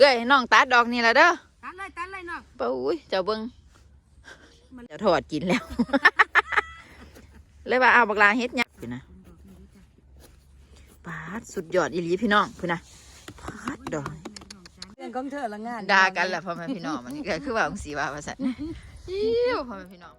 เอ้ยน้องตัดดอกนี่ละเด้อตัดเลยตัดเลยเนาะป้าอุ้ยเจ้าเบิ้งมันเจะถอดกินแล้ว เลยว่าเอาบักลาเฮ็ดหยังพี่นะปาดสุดยอดอีหลีพี่น้องพี่นะปาดดอกเรื่องของเธอละงานด่ากันแหละพ่อแม่พี่น้องมันก็คือว่าองสีว่าภาษาอิ้วพ่อแม่พี่น้อง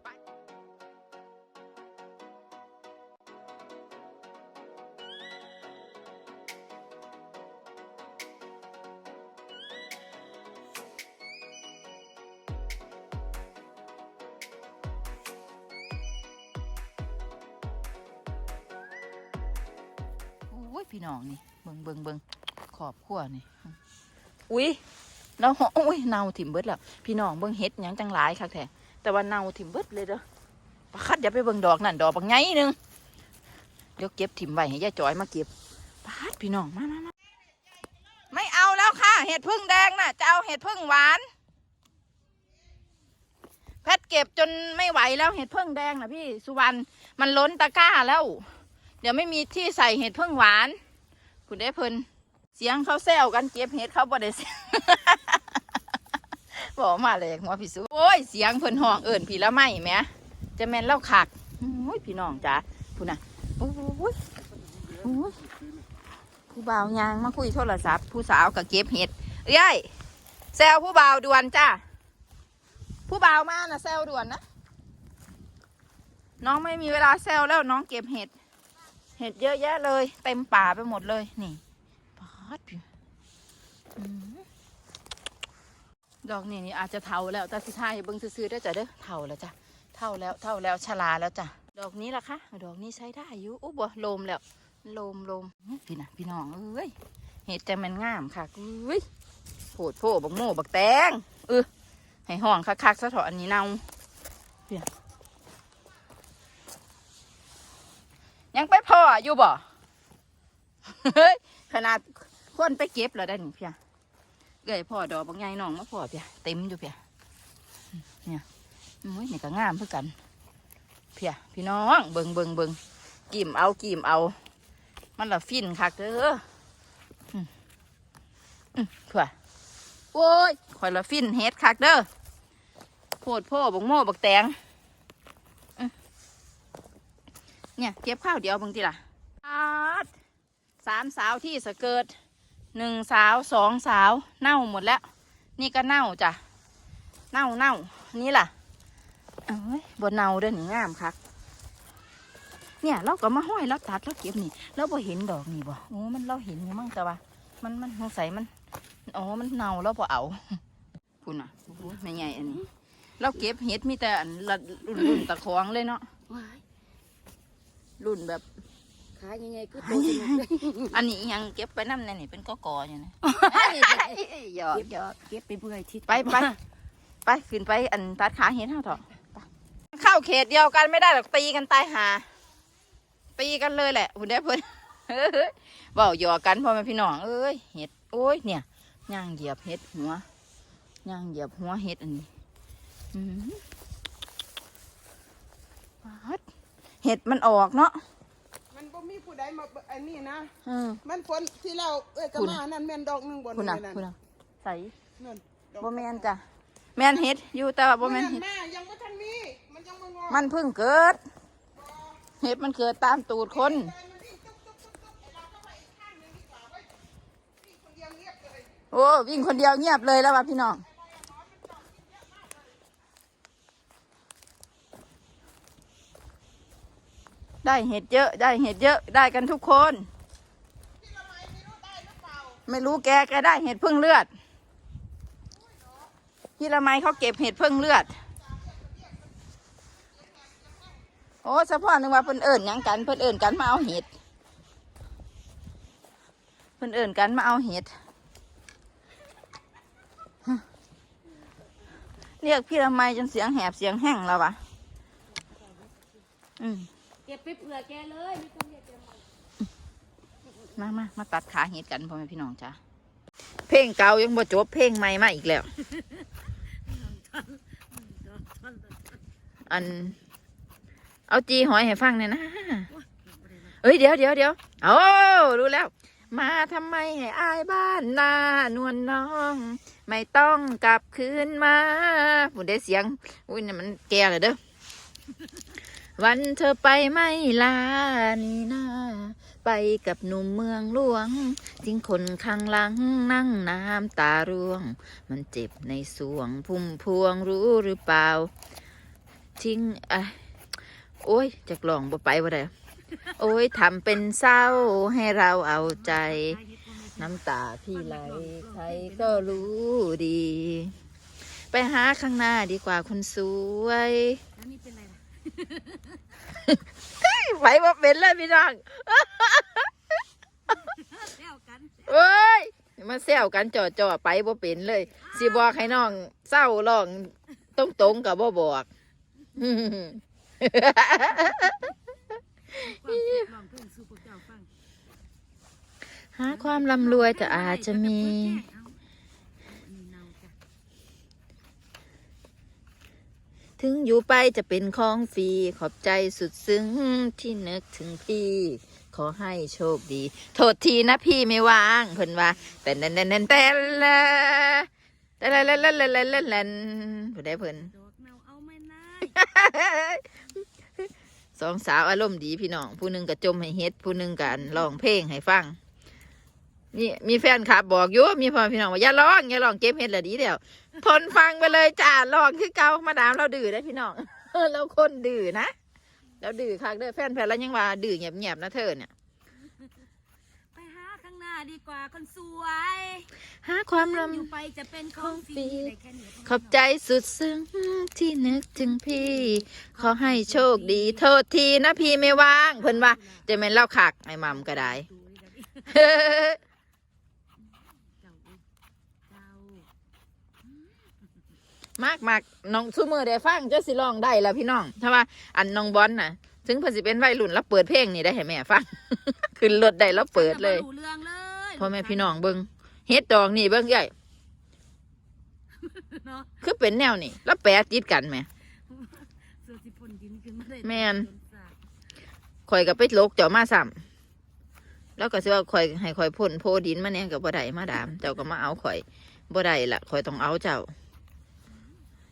บิ่งเบิ่งเบิ่งขอบขั้วนี่อุ้ยแล้วหอุ้ยเนาถิ่มเบิดแล้วพี่น้องเบิ่งเฮ็ดหยังจังหลายคักแท้แต่ว่าเนาถิ่มเบิดเลยเด้อปะคัดอย่าไปเบิ่งดอกนั่นดอกบางไงหนึงเดี๋ยวเก็บถิ่มไว้ให้ยายจอยมาเก็บปาดพี่น้องมามามาไม่เอาแล้วค่ะ เห็ดพึ่งแดงน่ะ จะเอาเห็ดพึ่งหวาน แพทย์เก็บจนไม่ไหวแล้วเห็ดพึ่งแดงน่ะพี่สุวรรณมันล้นตะกร้าแล้ว เดี๋ยวไม่มีที่ใส่เห็ดพึ่งหวาน คุณได้เพิ่นเสียงเขาแซวกันเก็บเห็ดเขาบ่ได้บอกมาเลยหัวพี่สุโอ้ยเสียงเพิ่นห้องเอิ่นพี่ละไม่แหม่จะแม่นเล่าคักโอ้ยพี่น้องจ้าพูน่ะโอ้ยโอ้ยผู้บ่าวยางมาคุยโทรศัพท์ ผู้สาวก็เก็บเห็ดเอ้ยแซวผู้บ่าวด่วนจ้าผู้บ่าวมาน่ะแซวด่วนนะน้องไม่มีเวลาแซวแล้วน้องเก็บเห็ด เห็ดเยอะแยะเลย เต็มป่าไปหมดเลยนี่ปาดพี่อืมดอกนี่นี่อาจจะเท่าแล้วแต่สุดท้ายเบิ่งซื้อๆได้จ้ะเด้อเท่าแล้วจ้ะเท่าแล้วเท่าแล้วชราแล้วจ้ะดอกนี้ล่ะคะดอกนี้ใช้ได้อยู่อุ๊บบ่โลมแล้วลมลมพี่น่ะพี่น้องเอ้ยเห็ดแต่มันงามค่ะอุ้ยโผดโผบักโม่บักแตงเออให้ห้องคักๆซะเถอะอันนี้เนาเพี่ย ยังไปพ่ออยู่บ่เฮ้ยขนาดคนไปเก็บแล้วได้หนิเพียเกยพ่อดอกบางไงน้องมาพ่อเพียเต็มอยู่เพียเนี่ยอุ้ยนี่ก็งามเพื่อกัน เพียพี่น้องเบิงเบิงเบิงกิ่มเอากิ่มเอา มันละฟินคักเด้ออืมอืมเผื่อโอ้ยข่อยละฟินเฮ็ดคักเด้อโพดพ่อบักโม่บักแตงอืม เนี่ยเก็บข้าวเดียวเบางทีล่ะอาดสามสาวที่สะเกิดหนึ่งสาวสองสาวเน่าหมดแล้ว นี่ก็เน่าจ้ะเน่าเน่านี่ล่ะเอ้ยบนเน่าเด้อนี่งามคักเนี่ยเราก็มาห้อยแล้วตัดแล้วเก็บนี่เราบ่เห็นดอกนี่บ่โอ้มันเราเห็นอยู่มั่งแต่ว่า มันมันสงสัยมันอ๋อมันเน่าแล้วบ่เอาคุณอะโอ้โหไม่ใหญ่อันนี้ เราเก็บเห็ดมีแต่อันละรุ่นรุ่นตะคองเลยเนาะว้าย รุ่นแบบขายังไงก็โตสนุกเลยอันนี้ยังเก็บไปน้ำในนี่เป็นกอกออยู่นะหยอกหยอกเก็บไปเบื่อยทิศไปไปไปขึ้นไปอันตัดขาเห็นเท่าเถอะไปเข้าเขตเดียวกันไม่ได้หรอกตีกันตายหา ตีกันเลยแหละคุณได้เพิ่นเอ้ยเบาหยอกกันพ่อแม่พี่น้องเอ้ยเห็ดโอ้ยเนี่ยย่างเหยียบเห็ดหัวย่างเหยียบหัวเห็ดอันนี้อื้อหือปัด เห็ดมันออกเนาะมันบ่มีผู้ใดมาเบิ่งอันนี้นะเออมันฝนที่เราเอ้ยกะคุณ มานั่นแม่นดอกหนึงบ่คุณนั่น่ะนคุณน่ะใส่นั่นดอกบ่แมนจ้ะแมนเห็ดอยู่แต่ว่าบ่แมนเห็ด แม่ยังบ่ทันมีมันยังบ่งอกมันเพิ่งเกิด เห็ดมันเกิดตามตูดคน แต่มันวิ่งตุ๊บตุ๊บตุ๊บตุ๊บไอ้เราก็ไปอีกข้างหนึงดีกว่าเว้ยวิ่งคนเดียวเงียบเลย โอ้วิ่งคนเดียวเงียบเลยแล้วว่ะพี่น้อง ได้เห็ดเยอะ ได้เห็ดเยอะ ได้กันทุกคน ไม่รู้แกแกได้เห็ดพึ่งเลือด พี่ละไมเขาเก็บเห็ดพึ่งเลือด โอ้สะพอนึกว่าเพิ่นเอิ่นหยังกัน เพิ่นเอิ่นกันมาเอาเห็ด เพิ่นเอิ่นกันมาเอาเห็ด เรียกพี่ละไมจนเสียงแหบเสียงแห้งแล้ววะอืม ก็บไปเผื่อแกเลยไม่ต้องเรียกแกมามามามาตัดขาเห็ดกันพ่อแม่พี่น้องจ้าเพลงเก่ายังบ่จบเพลงใหม่มาอีกแล้ว อัน เอาจีหอยให้ฟังเนี่อยนะ เอ้ยเดี๋ยวเดี๋ยวเดี๋ยวเอารู้แล้ว มาทำไมให้อายบ้านนานวลน้อง ไม่ต้องกลับคืนมาผู้ได้เสียง อุ้ยนี่มันแก่เลยเด้อ วันเธอไปไม่ลานี่นาไปกับหนุ่มเมืองหลวงทิ้งคนข้างหลังนั่งน้ำตาร่วง มันเจ็บในสวงพุ่มพวงรู้หรือเปล่า ทิ้งอะโอ้ยจากลองบ่ไปบ่ได้โอ้ยทำเป็นเศร้าให้เราเอาใจ น้ำตาพี่ไหลใครก็รู้ดี ไปหาข้างหน้าดีกว่าคนสวย แล้วนี่เป็นไรล่ะไหวบ่เป็นเลยพี่น้องแซวกันเอ้ย มาแซวกันจ่อจ่อๆไปบ่เป็นเลยสิบอกให้น้องเศร้าร้องตรงตรงกับบ่บอกความคิดลองเพิ่งสู่พวกเจ้าฟังหาความร่ำรวยจะอาจจะมี เอาอันนี้เนาจ้ะ ถึงอยู่ไปจะเป็นของฟรี ขอบใจสุดซึ้งที่นึกถึงพี่ ขอให้โชคดี โทษทีนะพี่ไม่ว่างเพิ่นว่า แต่แน่นแน่นแน่นแต่ละแต่ละละละละละละละผู้ได้เพิ่นดอกเนาเอนสองสาวอารมณ์ดีพี่น้อง ผู้หนึ่งก็จมให้เฮ็ด ผู้หนึ่งกันร้องเพลงให้ฟัง นี่มีแฟนคลับบอกอยู่มีพ่อพี่น้องว่าอย่าร้องอย่าร้องเก็บเฮ็ดละดีเดียวทนฟังไปเลยจ้าร้องคือเก่ามาดามเราดื้อได้อพี่น้องเราคนดื้อนะเราดื้อคักเด้อแฟนแฟนแล้วยังว่าดื้อเงียบๆนะเธอเนี่ยไปหาข้างหน้าดีกว่าคนสวยหาความอยู่รำไปจะเป็นของฟรีได้แค่นี้ขอบใจสุดซึ้งที่นึกถึงพี่ ขอให้โชคดีโทษทีนะพี่ไม่ว่างเพิ่นว่าจะเป็นเล่าคักไอ้มัมก็ได้ ดูดิเดี๋ยวนี้เจ้าเอ้ยเจ้ามากมากน้องซูมือได้ฟังจะสิร้องได้แล้วพี่น้อง ถ้าว่าอันน้องบอลน่ะ ถึงเพิ่นสิเป็นวัยรุ่นแล้วเปิดเพลงนี่ได้ให้แม่ฟัง ขึ้นรถได้แล้วเปิดเลยบ่รู้เรื่องเลยพ่อแม่พี่น้องเบิ่งเฮ็ดดอกนี่เบิ่งใหญ่เนาะคือเป็นแนวนี่แล้วแปะติดกันแหมเสือสิพ่นดินขึ้นมาได้แม่นโดสาดข่อยก็ไปลกเจ้ามาซ้ำแล้วก็สิว่าข่อยให้ข่อยพ่นโพดินมาเนี่ยก็บ่ได้มาดาม เจ้าก็มาเอาข่อยบ่ได้ละข่อยต้องเอาเจ้า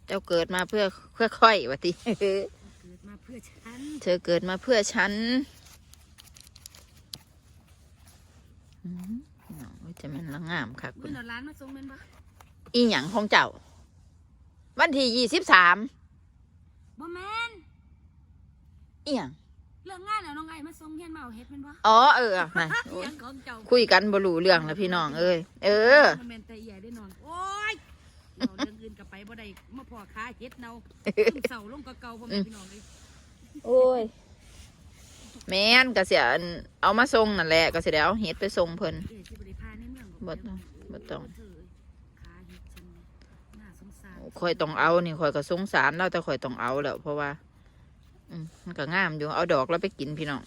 เจ้าเกิดมาเพื่อเพื่อค่อยว่าติเกิดมาเพื่อฉันเธอเกิดมาเพื่อฉันอืมพี่น้องเอ้ยจะแมันละงามค่ะมื้คุอณนเอาร้านมาส่งแม่นบ่อีหยังของเจ้า วันที่ยี่สิบสามบ่แม่นอีหยังเรื่องงานแล้วน้องไอ้มาส่งเฮียนมาเอาเฮ็ดแม่นบ่อ๋อเออนะเรื่องของเจ้าคุยกันบรูเรื่องแล้วพี่น้องเอ้ยเออ บ่แม่นแต่ใหญ่ได้นอน โอ้ย เราเรื่องอื่นก็ไปบ่ได้มาพอค้าเฮ็ดเนาเสาลงก็เก่าพ่อแม่พี่น้องเลยโอ้ย แม่นก็เสียอันเอามาส่งนั่นแหละก็เสียแล้วเฮ็ดไปส่งเพิ่นเอ้ยสิบ่ได้พาในเมืองบ่ต้องบ่ต้องเธอค้าเฮ็ดฉันน่าสงสารคอยต้องเอานี่คอยก็สงสารเราแต่คอยต้องเอาแล้วเพราะว่า อืมมันก็งามอยู่เอาดอกแล้วไปกินพี่น้อง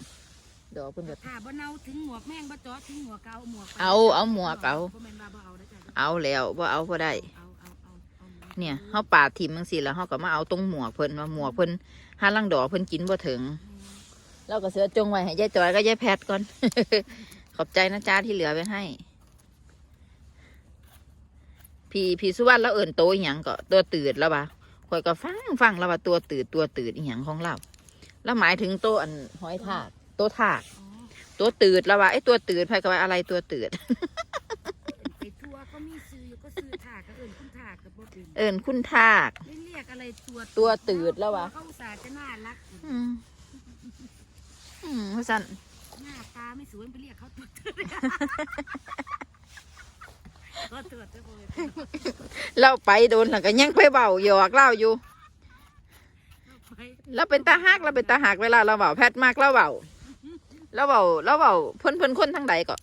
ดอกเพิ่นก็ถ้าบ่เนาถึงหมวกแม่งบ่เจาะถึงหมวกก็เอาหมวกไปเอาเอาหมวกเอาบ่แม่นว่าบ่เอาได้อจ้ะเอาแล้วว่าเอาบ่ได้ เอาหมวกเนี่ยเฮาปาดถิ่มจังซี่แล้วเฮาก็มาเอาตรงหมวกเพิ่นว่าหมวกเพิ่นหาลังดอกเพิ่นกินบ่ถึงเราก็เสือจงไว้ให้ยายจอยก็ยายแพทก่อน ขอบใจนะจ้าที่เหลือไว้ให้ พี่พี่สุวรรณแล้วเอิ่นโตอหย่างก็ตัวตืดแล้วปะคอยก็ฟังฟังแล้วว่าตัวตืดตัวตืดอีหยังของเรา แล้วหมายถึงตัวอันหอยทากตัวทากอ๋อตัวตืดแล้วว่าไอ้ตัวตืดใครก็ว่าอะไรตัวตืด ไปทัวร์ก็มีซื้ออยู่ก็ซื้อถากก็เอิ้นคุณถากก็บ่ เป็นเอิ่นคุณทาก ไม่เรียกอะไรตัวตัวตืดแล้ววะ เขาอุตส่าห์จะน่ารักอืมอืมว่าสั่นหน้าตาไม่สวยไปเรียกเขาตัวตืดก็ตืดเจ้าพ่อเลยเราไปโดนแล้วก็ยังไปเบาหยอกเล่าอยู่ ไปเราเป็นตาหักเราเป็นตาหักเวลาเราเบาแพทมากเราเบาเราเบาเราเบาเพิ่นเพิ่นคนทางใดก็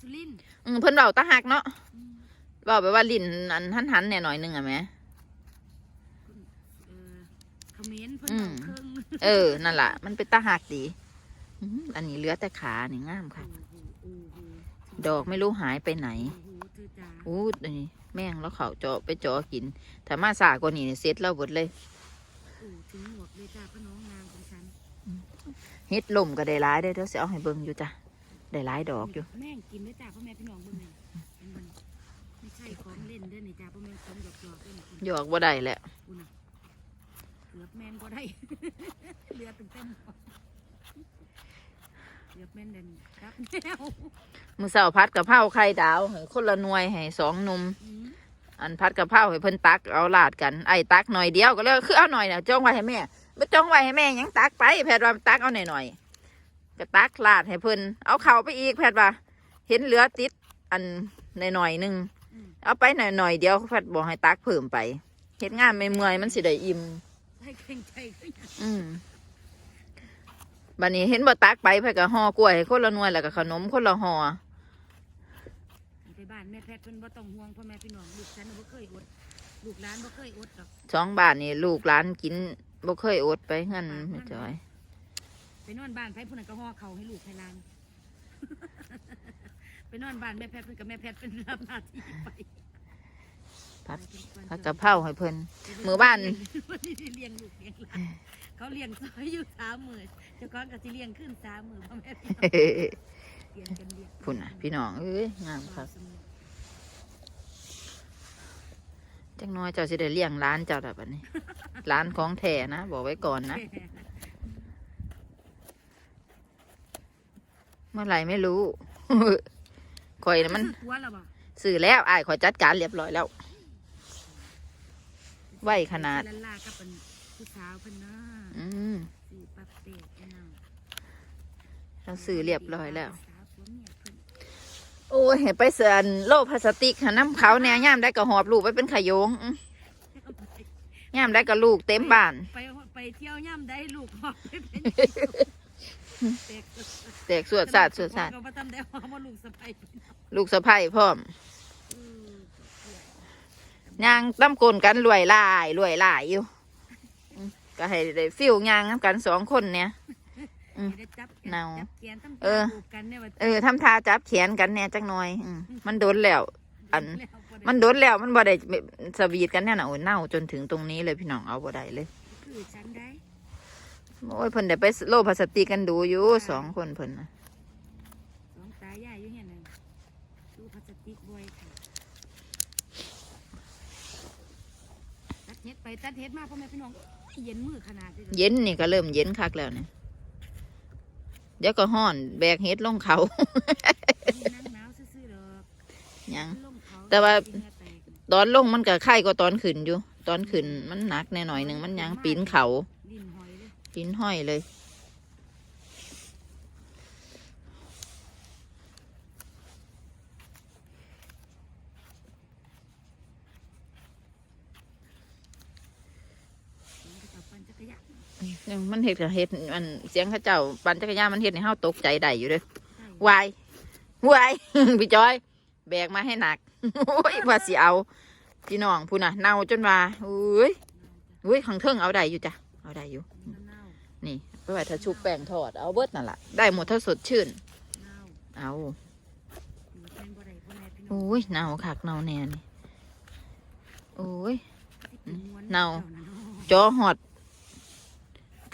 สุรินทร์อืมเพิ่นเบาตาหักเนาะอืม เบาไปว่าลิ้นอันหันหันๆแหน่หน่อยหนึงอะแหม่เออเขมรเพิ่นอืเอามเครื่องเออ นั่นล่ะ มันเป็นตาหักดีอืมอันนี้เหลือแต่ขานี่งามค่ะโอ้โหดอกไม่รู้หายไปไหน โอ้โหเธอจ๋าอู้นี่แม่งแล้วเขาเจาะไปเจาะกินถ้ามาสากว่านี้เนี่ยเสร็จเราหมดเลยโอ้ถึงหมวกเลยจ้าพ่อน้องนางของฉันเฮ็ดลมก็ได้ร้ายได้อเดี๋ยวสิเอาให้เบิ่งอยู่จ้ะได้หลายดอกอยู่ แม่งกินด้วยจ้าพ่อแม่พี่น้องเบิ่งนี่เป็นมัน ไม่ใช่ของเล่นเด้อนี่จ้าพ่อแม่ของหยอกหยอกๆเด้อนี่คุณหยอกบ่ได้แหละคุณน่ะเกือบแม่นบ่ได้เรือตึงเต็มหัวเกือบแม่นเด่นครับแนวมื้อเช้าพัดกะเพราไข่ดาวให้คนละหน่วยให้สองหนุ่มอืมอันพัดกะเพราให้เพิ่นตักเอาลาดกันไอ้ตักหน่อยเดียวก็เลยคือเอาหน่อยน่ะจ้องไว้ให้แม่บ่จ้องไว้ให้แม่หยังตักไปแพทย์ว่าตักเอาหน่อยๆก็ตักลาดให้เพิ่นเอาเข้าไปอีกแพทย์ว่า เห็นเหลือติดอันหน่อยๆหนึงอืม เอาไปหน่อยๆเดียวแพทย์บอกให้ตักเพิ่มไปเฮ็ดงานไม่เมื่อยมันสิได้อิ่มให้เก่งใจขึ้นอืมบัดนี้เห็นบ่ตักไปเพิ่นก็ห่อกล้วยให้คนละหน่วยแล้วก็ขนมคนละห่อไปบ้านแม่แพทย์เพิ่นบ่ต้องห่วงพ่อแม่พี่น้องลูกฉันน่ะบ่เคยอดลูกหลานบ่เคยอดดอกสองบ้านนี่ลูกหลานกินบ่เคยอดไปงั้นไม่จอยไปนอนบ้านไผผู้นั้นก็ห่อเขาวให้ลูกให้หลาน ไปนอนบ้านแม่แพทย์เพิ่นกับแม่แพทย์เป็นรับหน้าที่ไปพัดผัดกะเพราให้เพิ่นมื้อบ้าน วันนี้เลี้ยงลูกเลี้ยงหลานเขาเลี้ยงซอยอยู่สามมื้อเจ้าของก็สิเลี้ยงขึ้นสามมื้อพ่อแม่พี่น้องเลี้ยงกันเลี้ยงพุ่นน่ะพี่น้องเอ้ยงามครับจังน้อยเจ้าสิได้เลี้ยงร้านเจ้าแบบนี้ร้านของแท้นะ บอกไว้ก่อนนะ เมื่อไหร่ไม่รู้ คอยน่ะมันกลัวแล้วบ่สื่อแล้วอ้ายขอยจัดการเรียบร้อยแล้ว ไว้ขนาด ลันลากับเป็นผู้สาวเพิ่นเนาะอืมสื่อปักเตะพี่น้องเราสื่อเรียบร้อยแล้ว สาวผัวเมียเพิ่นโอ้ยเห็นไปเสือนโลพลาสติกหาน้ำเขาแน่ย่ามได้ก็หอบลูกไปเป็นขยงอื้อย่ามได้ก็ลูกเต็มบ้าน ไปไปเที่ยวย่ำได้ลูกหอบไปเป็นเด็ก แตกสวดสาดสวดสาดก็บ่ทำได้หอมว่าลูกสะใภ้พี่น้องลูกสะพ้ายพร้อมอืมย่างตั้มกลนกันรวยหลายรวยหลายอยู่อืมก็ให้ได้ฟิลย่างน้ำกันสองคนเนี่ยอืมได้จับแขเนาจับแขนตั้งเออจูบกันเนี่ยว่าเออทำท่าจับแขนกันแน่จักหน่อยอืมมันโดนแล้ว อันแล้วบ่ได้มันโดนแล้วมันบ่ได้สวีทกันแน่น่ะโอ้ยเน่าจนถึงตรงนี้เลยพี่น้องเอาบ่ได้เลยคือฉันได้ โอ้ยเพิ่นได้ไปโลพลาสติกกันดูอยู่สองคนเพิ่นน่ะสองตายายอยู่เนี่ยนั่นดูพลาสติกบ่อยค่ะตัดเฮ็ดไปตัดเฮ็ดมาพ่อแม่พี่น้องเย็นมือขนาดนี้เย็นนี่ก็เริ่มเย็นคักแล้วเนี่ยเดี๋ยวก็ห้อนแบกเฮ็ดลงเขานั่งหนาวซื่อๆดอกยังลงเขาแต่ว่าเหงื่อแตกตอนลงมันก็ไข่ก็ตอนขึ้นอยู่ ตอนขึ้นมันหนักแน่หน่อยหนึ่งมันยังปีนเขา ลิ้นหอยเลยปีนห้อยเลยมันก็จะปั่นจักรยานยังมันเห็ดกับเห็ดมันเสียงเข้าเจ้าปั่นจักรยานมันเห็ดในเฮาตกใจได้อยู่เด้อใช่วายวายพี่จอย แบกมาให้หนักโอ้ยว่าสิเอาพี่น้องพูน่ะเน่าจนว่าอุ้ยอุ้ยขังเทิงเอาได้อยู่จ้ะเอาได้อยู่เนี่ไปไว้ถ้าชุบแป้งทอด เอาเบิดนั่นแหละได้หมดถ้าสดชื่น เอาโอ้ยเน่าคักเน่าแน่นี่โอ้ยที่กิม้วเน่าจอหอด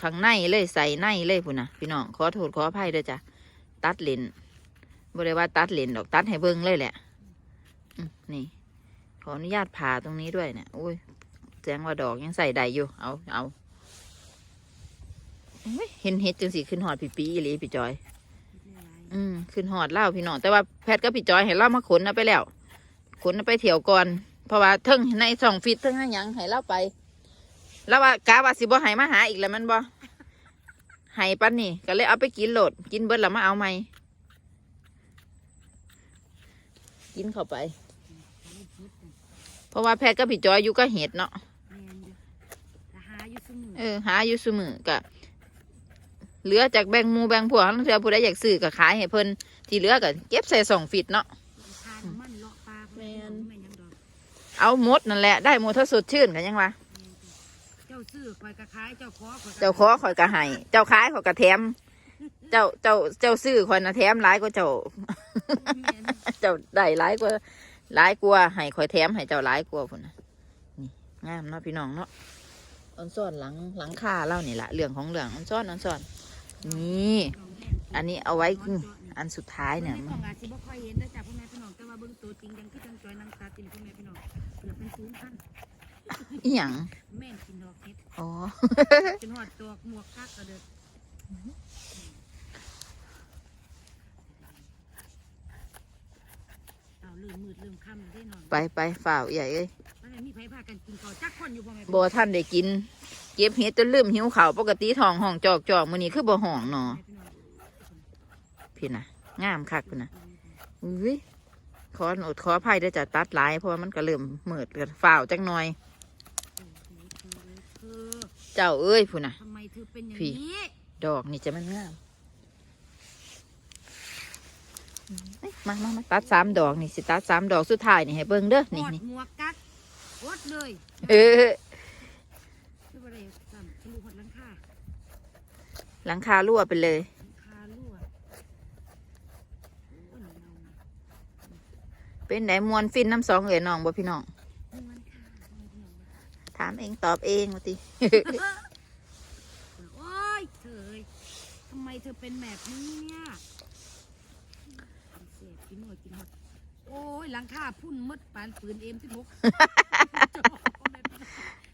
ข้างในเลยใส่ในเลยพุ่นนะพี่น้องขอโทษขออภัยด้อจ้ะตัดเลนบริว่าตัดเลนดอกตัดให้เบิ้งเลยแหละนี่ ขออนุญาตผ่าตรงนี้ด้วยเนี่ยโอ้ยแจ้งว่าดอกยังใส่ได้อยู่เอาเอา เห็นเห็ดจังสีขึ้นหอดปีปีอีหลีพี่จอย อืมขึ้นหอดเล่าพี่น้อง แต่ว่าแพทย์กับพี่จอยให้เล่ามาขนเอาไปแล้ว ขนเอาไปเที่ยวก่อน เพราะว่าเทิงในสองฟิตเทิงให้หยังให้เล่าไป แล้วว่ากาว่าสิบ่ให้มาหาอีกแล้วแมันบ่ให้ปันนี่ ก็เลยเอาไปกินโหลด กินเบิดแล้วมาเอาใหม่กินเข้าไป เพราะว่าแพทย์กับพี่จอยอยู่ก็เห็ดเนาะแม่นอยู่แต่หาอยู่ซุมื้อเออ หาอยู่ซุมือก็ เหลือจากแบ่งหมูแบ่งพวกทั้งเทื่อผู้ใดอยากซื้อก็ขายให้เพิ่นที่เหลือก็เก็บใส่สองฟิตเนาะทานมันเลาะปลาพ่อแม่พี่น้องแม่นหยังดอกเอาหมดนั่นแหละได้หมดถ้าสดชื่นกันยังวะเจ้าซื้อข่อยก็ขายเจ้าขอข่อยก็เจ้าขอข่อยก็ให้เจ้าขายข่อยก็แถม เจ้าเจ้าเจ้าซื้อข่อยนะแถมหลายกว่าเจ้าแม่นเจ้าได้หลายกว่าหลายกว่าให้ข่อยแถมให้เจ้าหลายกว่าพุ่นนะนี่งามเนาะพี่น้องเนาะอันซ่อนหลังหลังคาเล่านี่แหละเรื่องของเรื่องอันซ่อนอันซ่อน นี่ของแท้อันนี้เอาไว้อันสุดท้ายเนี่ยในกล่องอาจสิบ่ค่อยเห็นนะจ๊ะพ่อแม่พี่น้องแต่ว่าเบิ่งตัวจริงยังคือจังจอยนางตาตินพ่อแม่พี่น้องเกือบเป็นศูนย์พันอีหยังแม่นกินดอกเห็ดอ๋อจนหอดตัวหมวกคักกระเดิดเอาลืมมืดลืมค่ำได้นอนไปไปฝ่าวใหญ่เอ้ยแล้ว มีไผพากันกินข้าวจักคนอยู่พ่อแม่บ่ท่านได้กิน เก็บเห็ดจนลืมหิวข้าวปกติท้องห้องจอกจอกมื้อนี้คือบ่ห้องเนาะพี่น่ะ งามคักพุ่นน่ะอุ้ยขออดขออภัยเด้อจ้ะตัดหลายเพราะว่ามันก็เริ่มมืดกันฝ่าวจักหน่อยเธอเจ้าเอ้ยพุ่นน่ะ ทำไมเธอเป็นอย่างพี่นี้ ดอกนี่จะมันงามเอ้ยมามามาตัดสามดอกนี่สิตัดสามดอกสุดท้ายนี่ให้เบิ่งเด้อหนี่อดนี่หมวก กักโอดเลยเออคือว่าอะไรสั่นทะลุหดหลังคาหลังคารั่วไปเลย หลังคารั่วโอ้ยเนาเป็นไหนมวนฟินน้ำสองเอ๋ยน้องบ่พี่น้องมันค่ะมันเนาถามเองตอบเองว่าติ โอ้ยเธอเอ้ยทำไมเธอเป็นแบบนี้เนี่ยเสียกินหน่อยกินหมด โอ้ยหลังคาพุ่นมดปานปืนเอ็มสิบหก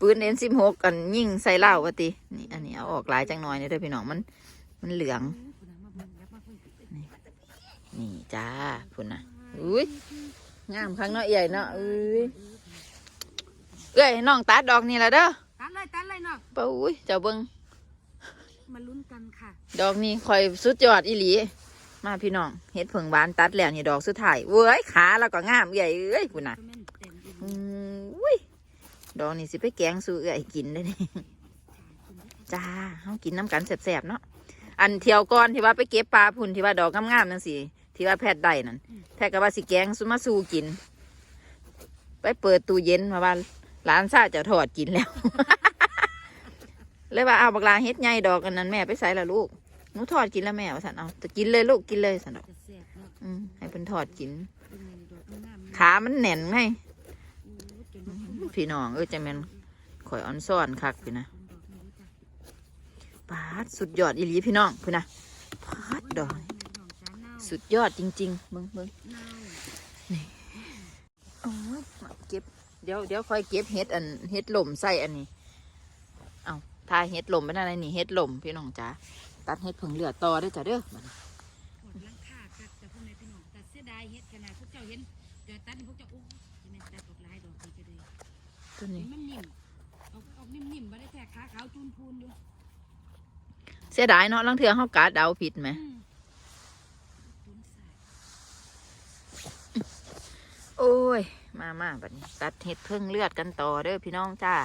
ปืนเอ็นสิบหกกันยิงใส่เหล้าว่าตินี่อันนี้เอาออกหลายจังหน่อยนี่เด้อพี่น้องมัน มันเหลือง นี่จ้าพุ่นน่ะอุ้ยงามครั้งเนาะใหญ่เนาะเอ้ยเอ้ยน้องตัดดอกนี่ละเด้อตัดเลยตัดเลยเนาะป้าอุ้ยเจ้าเบิ่งมาลุ้นกันค่ะ ดอกนี้คอยสุดยอดอีหลี มาพี่น้องเฮ็ดผิงบานตัดแล้วนี่ดอกสุดท้ายเว้ยขาแล้วก็งามใหญ่เอ้ยพุ่นน่ะอุ้ยดอกนี่สิไปแกงสูเอ้ยกินได้นี่จ้าเฮากินน้ำกันแซ่บๆเนาะอันเที่ยวก่อนที่ว่าไปเก็บปลาพุ่นที่ว่าดอกงามๆนั่นสิที่ว่าแพทย์ได้นั่นแพทย์ก็ว่าสิแกงสุมาสูกิน ไปเปิดตู้เย็นมาว่าร้านซาจะถอดกินแล้วเลยว่าเอาบักลาเฮ็ดใหญ่ดอกกันนั้นแม่ไปใส่ละลูก หนูถอดกินแล้วแม่ว่าสันเอาจะกินเลยลูกกินเลยสันดอกจะแซ่บเนาอืมให้เป็นถอดกิน ขามันแน่นไงโอ้ยจนว่าพุ่นหมดพี่น้องเออจะแมนข่อยออนซ่อนคักพี่นะดอกนี้รู้จักปาดสุดยอดอีหลีพี่น้องพี่นะปาดดอก สุดยอดจริงๆมึงมึงโอ้ยเก็บเดี๋ยวเดี๋ยวค่อยเก็บเห็ดอันเห็ดลมใส่อันนี้ เอาทาเห็ดลมเป็นอะไรนี่เห็ดลมพี่น้องจ๋า ตัดเห็ดผึ่งเหลือต่อเด้วยจ้ะเด้อบัดนี้หมดหลังคากักแต่พ่อแม่พี่น้องแต่เสียดายเฮ็ดขนาดพวกเจ้าเห็นเดี๋ยวตัดนี่พวกเจ้าโอ้ยจะแม่นตัดออกหลายดอกนี่ก็เลยตัวเห็นี้นมันนิ่มออกออกนิ่มๆบ่ได้แท้ขาขาวจูนพูนอยู่เสียดายเนาะลังเทือเขากาดเดาผิดไหมอืมจูนสายโอ้ย มามาบัดนี้ตัดเห็ดเพิ่งเลือดกันต่อเด้อพี่น้องจ้า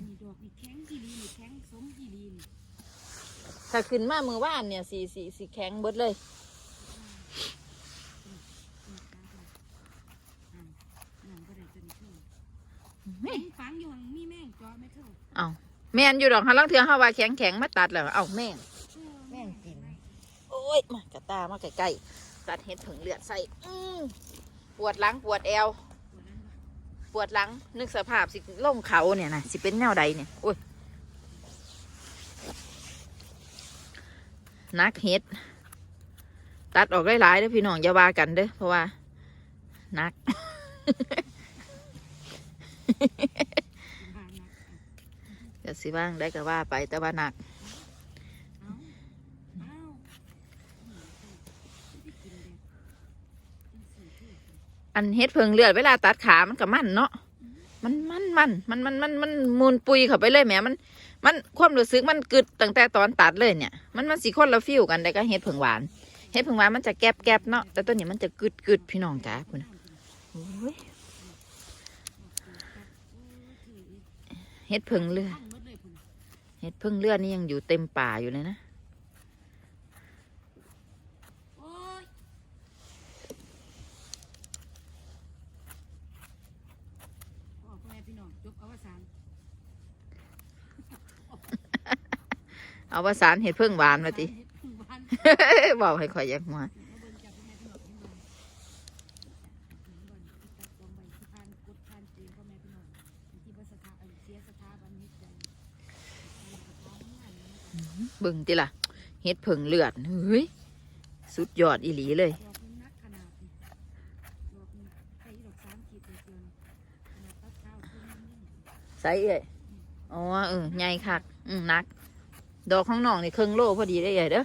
นี่ดอกนี่แข็งกี่ลีนี่แข็งสมกี่ลีนี่ ถ้าขึ้นมามือว่านเนี่ยสีสีสีแข็งเบิดเลยอืมนั่นบ่ได้ตัวนี้เท่าแม่งอยู่มีแม่งจอไม่เท่าเอาแม่นอยู่ดอกฮะลังเทือเขาว่าแข็งแข็งมาตัดแล้วเอาแม่งแม่งกินโอ้ยมากระตามาใกล้ๆตัดเห็ดผึ่งเลือดใส่อืปวดหลังปวดแอว ปวดหลังนึกสภาพสิล่งเขาเนี่ยนะสิเป็นแนวใดเนี่ยโอ้ย นักเห็ด ตัดออกหลายๆเด้อพี่น้องอย่าว่ากันเด้อเพราะว่านัก ก็สิว่างได้ก็ว่าไปแต่ว่านักอันเฮ็ดเพิงเลือดเวลาตัดขามันก็มันเนาะ มันมันมันมันมันมันมันมูลปุยเข้าไปเลยแหมมัน มันความรู้สึกมันกึดตั้งแต่ตอนตัดเลยเนี่ย มันมันสีคนละฟิวกันแต่ก็เห็ดผึ่งหวานเห็ดผึ่งหวานมันจะแกบแกบเนาะแต่ตัวนี้มันจะกึดกึดพี่น้องจ้าคุณนะโอ้ยเห็ดผึ่งเลือดเห็ดผึ่งเลือดนี่ยังอยู่เต็มป่าอยู่เลยนะ โอ้ยพ่อแม่พี่น้องจบอวสาน เอาว่าสารเฮ็ดเพิงหวานมาติหวานบอกให้ข่อยอยากมามาเบิ่งจากพ่อแม่พี่น้องเห็นบ่เบิ่งตัดลงไปที่ผ่านกดผ่านเกณฑ์พ่อแม่พี่น้องที่บ่สถาเอ่อเสียสถาบันนิดใดเบิ่งติล่ะเฮ็ดเผิงเลือดเฮ้ยสุดยอดอีหลีเลยดอกมันนักขนาดนี้ดอกนี้ใส่ดอกสามขีดเดียวเดียวขนาดตัดเท้าขึ้นนี่ใส่เอ้ยอ๋อเออใหญ่คัก อืมหนัก ดอกข้างนอกนี่ครึ่งโลพอดีได้ใหญ่เด้อ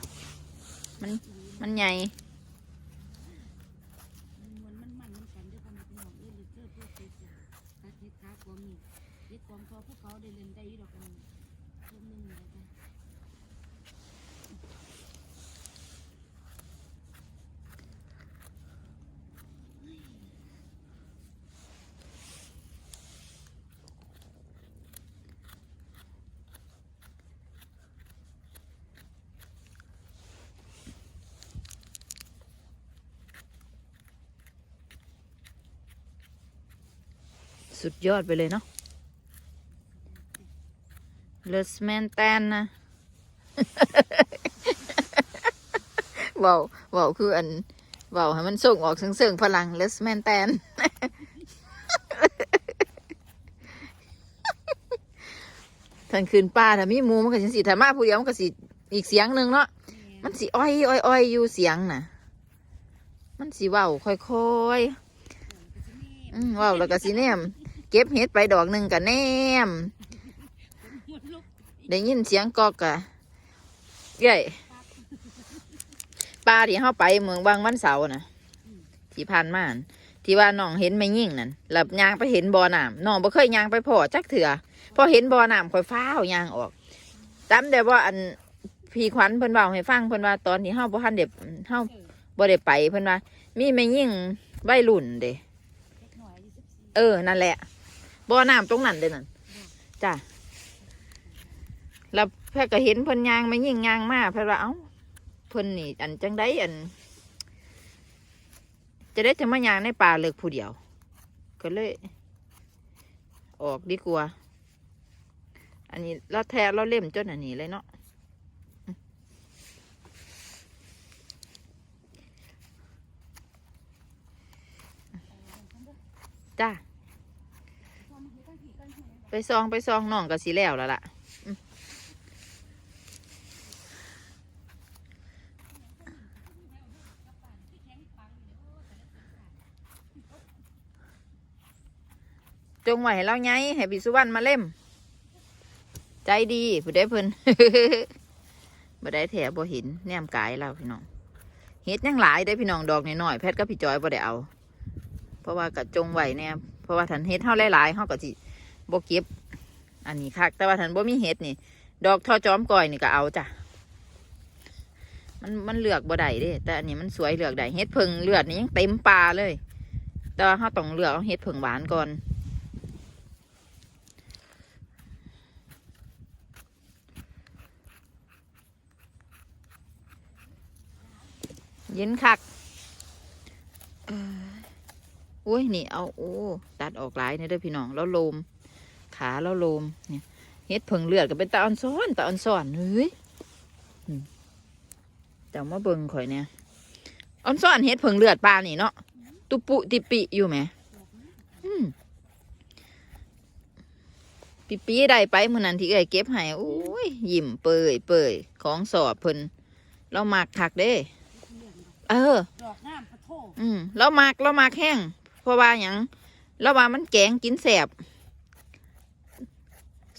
มันมันใหญ่ มันมวนมันมันมันกันเด้อพ่อแม่พี่น้องเอ้ยหรือเจอพวกเจ๊จ้ะตัดเฮ็ดขาความนี่เฮ็ดความทอพวกเขาได้เล่นได้อีดอกกันเพิ่มนึงเลยจ้ะ สุดยอดไปเลยเนาะเลสแมนแตนนะเว้าเว้าคืออันเว้าให้มันส่งออกเสียงๆพลังเลสแมนแตนทันคืนป้าถ้ามีหมูมันก็สิสิถ้ามาผู้เดียวมันก็สิอีกเสียงหนึ่งเนาะแม่มันสิอ้อยอ้อยอ้อยอยู่เสียงน่ะ มันสิเว้าค่อยๆอืมว้าวแล้วก็สิแนม เก็บเห็ดไปดอกหนึ่งกับแนมได้ยินเสียงกอกกะเย้ยปลาที่เข้าไปเมืองบางวันเสาร์นะที่ผ่านมานที่ว่าน้องเห็นไม่ยิ่งนั่นหลับยางไปเห็นบ่อน้ำน้องบ่เคยยางไปพอจักเถื่อพอเห็นบ่อน้ำคอยฟ้าวยางออกจำได้ว่าอันพี่ขวัญเพิ่นเบาให้ฟังเพิ่นว่าตอนที่เฮาบ่ทันเด็บเฮาเออบ่ได้ไปเพิ่นว่ามีไม่ยิ่งวัยรุ่นเด้เล็กหน่อยอายุสิบสี่เออนั่นแหละ บ่อน้ำตรงนั้นเด้นั่นจ้ะแล้วแพทย์ก็เห็นเพิ่นยางไม่ยิ่งยางมากแพทย์ว่าเอ้าเพิ่นนี่ อันจังได้อัน จะได้จะมายางในป่าเลิกผู้เดียว ก็เลย ออกดีกว่า อันนี้เราแท้เราเล่มจนอันนี้เลยเนาะจ้า ไปซองไปซองน้องก็สิแล้วแล้วล่ะจงไว้ให้เราไงให้พี่สุวรรณมาเล่ม ใจดีผู้ได้เพิ่นบ่ได้แถบ่เห็นแนมกายเราพี่น้องเฮ็ดยังหลายได้พี่น้องดอกน้อยๆแพทย์กับพี่จอยบ่ได้เอา เพราะว่ากะจงไว้แน่ยเพราะว่าทันเฮ็ดเท่าหลายๆเฮาก็สิ บ่เก็บ อันนี้คัก แต่ว่าทันบ่มีเห็ดนี่ ดอกทอจอมก่อยนี่ก็เอาจ้ะ มันมันเลือกบ่ได้เด้ แต่อันนี้มันสวยเลือกได้เห็ดเพิงเลือดนี่ยังเต็มปลาเลย แต่ว่าเราต้องเลือกเอาเห็ดเพิงหวานก่อนเย็นคักอ้ยโอ้ย นี่ เอา โอ้ ตัดออกหลายเนี่ยเด้อพี่น้อง แล้วลม ขาแล้วโลมเนี่ยเฮ็ดเพิงเลือดก็เป็นตาอ่อนซ้อนตาอ่อนซ้อนเฮ้ยอืมแต่มาเบิ่งข่อยเนี่ยอ่อนซ้อนเฮ็ดเพิงเลือดปลานี่เนาะตุปุติปิอยู่ไหมอืมปีปีได้ไปมื่อนั้นที่เอ้ยเก็บให้โอ้ยยิ้มเปยเปยของสอบเพิ่นเรามักคักเด้ เออดอกน้ำปะโถอืมเรามักเรามักแห้งเพราะว่าหยังเราว่ามันแกงกินแสบ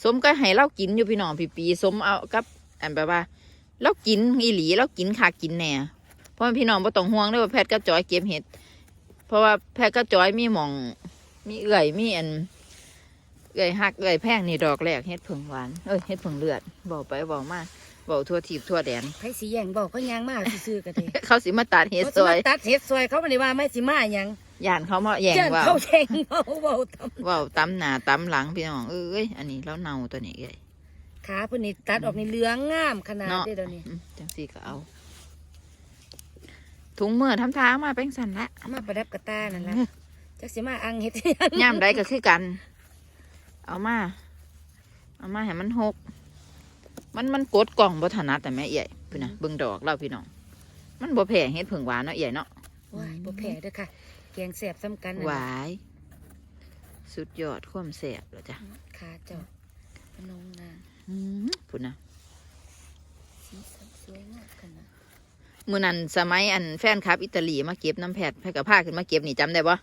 สมก็ให้เรากินอยู่พี่น้องพี่ปีสมเอากับอันแบบว่าเรากินอีหลีเรากินขากินแหน่เพราะว่าพี่น้องบ่ต้องห่วงเลยว่าแพทย์ก็จอยเก็บเห็ด เพราะว่าแพทย์ก็จอยมีหมอง มีเอื่อยมีอันเอื่อยหักเอื่อยแพงนี่ดอกแรกเห็ดผึ่งหวานเอ้ยเห็ดผึ่งเลือดบอกไปบอกมาบอกทั่วทีบทั่วแดนไผสีแยงบอกเขายางมากซื่อๆกันเลยเขาสิมาตัดเห็ดเขาซสิอมายตัดเห็ดซอยเขาไม่ได้ว่าไม่สิมาหยัง ย่านเขามาแย่งเจ้าว่าเขาแข่งเบาเบาทเว้าวตำหน้าตำหลังพี่น้องเอ้ยอันนี้แล้วเนาตัวนี้เอ้ยำขาเพิ่นนี่ตัดออกในเหลืองงามขนาดเนาะเด้อเดี๋ยวนี้ อืมจังสี่ก็เอา ถุงมือทำทางมาเป็นสันละ มาประดับกระตานั่นล่ะจักสิมาอังเฮ็ดย่ามใดก็คือกัน เอามา เอามาให้มันหก มันมันกดกล่องบ่ถนัดแต่แม่เอี่ยพี่นะเบิ่งดอกเราพี่น้อง มันบ่แพ้เฮ็ดผึ่งหวานเนาะเอี่ยเนาะ ว้ายบ่แพ้เด้อค่ะ แกงแซ่บซ้ำกันนั่นหล่ะวาย สุดยอดความแซ่บแล้วจ้ะขาเจ้าพนงนางอืมพุ่นนะสีสันสวยงามขนาดมื้อนั้นสมัยอันแฟนคลับอิตาลีมาเก็บน้ำแพทย์ให้กับพาขึ้นมาเก็บนี่จำได้บ่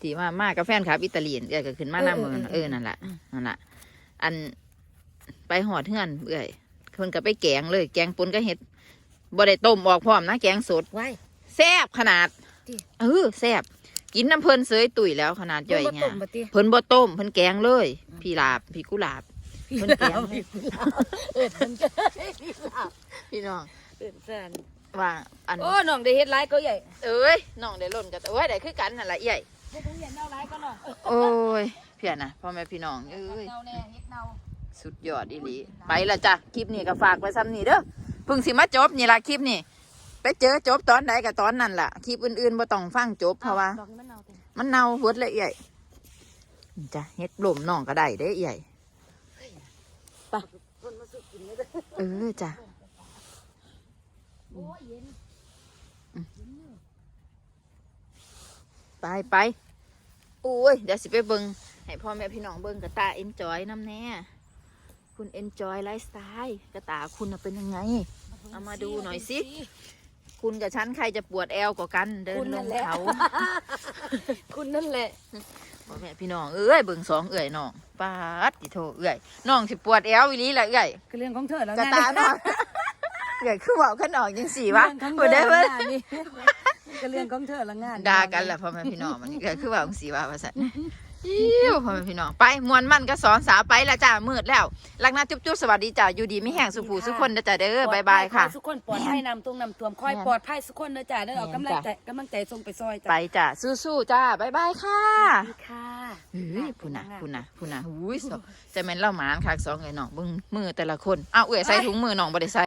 ที่ว่ามากับแฟนคลับอิตาลีเอ้ยก็ขึ้นมาหน้ามือเออนั่นแหละนั่นแหละอันไปหอดเฮือนเอ้ยเพิ่นก็ไปแกงเลย แกงปนก็เห็ดบ่ได้ต้มออกพร้อมนะแกงสดไว้แซ่บขนาด ติเออแซ่บกินน้ำเพิ่นเสยตุ๋ยแล้วขนาดย่อยบ่เงี้ต้ยมบ่ติเพิ่นบ่ต้มเพิ่นแกงเลย พี่ลาบพี่กุหลาบเพิ่นแกงให้เอิ้นเพิ่นก็พี่ลาบพี่น้องเอิ้นแฟนว่าอันโอ้น้องได้เฮ็ดหลายก็ใหญ่เอ้ยน้องได้ล่นกันเอ้ยได้คือกันนั่นล่ะใหญ่เฮ็ดโรงเรียนเอาหลายก็น้องโอ้ยเพียนะพ่อแม่พี่น้องเอ้ยเนาแน่เฮ็ดเนาสุดยอดอีหลีไปละจ้ะคลิปนี้ก็ฝากไว้ซ้ำนี่เด้อเพิ่งสิมาจบนี่ล่ะคลิปนี้ ไปเจอจบตอนใดก็ตอนนั้นล่ะคลิปอื่นๆบ่ต้องฟังจบเพราะว่า ดอกนี้มันเนาเต็มมันเน่าเวิดเลยใหญ่นี่จ้ะเฮ็ดลมน้องก็ได้เด้ใหญ่คนมาสุกกินเลยเด้อเออจ้ะโอ้ยเย็นไปไปโอ้ยเดี๋ยวสิไปเบิ่งให้พ่อแม่พี่น้องเบิ่งกระตาเอ็นจอยน้ำแน่คุณเอ็นจอยไลฟ์สไตล์กระตาคุณน่ะเป็นยังไง เอามาดูหน่อยสิ คุณกับฉันใครจะปวดแอวกว่ากัน เดินคุณลนั่งนแหละเขา คุณนั่นแหละพ่อแม่พี่น้องเอ้ยเบิ่งสองเอ้ยน้องปาดติโทเอ้ยน้องสิปวดแอวอีหลีละเอ้ยก็เรื่องของเธอแล้วกระตาน้องเอ้ยคือเว่าขันออกยังสี่วะเรื่องบ่ได้ของเบิ่เธองนี่ก็เรื่องของเธอละงานด่ากันแหละพ่อแม่พี่น้องมันนี่ก็คือเว่าจังสี่ว่าว่าซั่น อิ้วพ่อแม่พี่น้องไปมวนมันก็สอนสาวไปละจ้ามืดแล้วลักหน้าจุ๊บจุ๊บสวัสดีจ้าอยู่ดีไม่แห้งสุผูสุคนนะจ้าเด้อบายบายค่ะทุกคนปลอดภัยนำตรงนำท่วมคอยแม่นปลอดภัยทุกคนนะจ๊ะเด้อเอาแม่นกำลังจ้ะใจกำลังใจส่งไปซอยจ้ะไปจ้าสู้ๆจ้าบายบายค่ะสวัสดีค่ะเฮ้ยพูน่ะพูน่ะพูน่ะหูยสองจะแม่นเล่าหมานคักสองเอ้ยน้องเบิ่งมือแต่ละคนอ้าวเอ้ยใส่ถุงมือน้องบ่ได้ใส่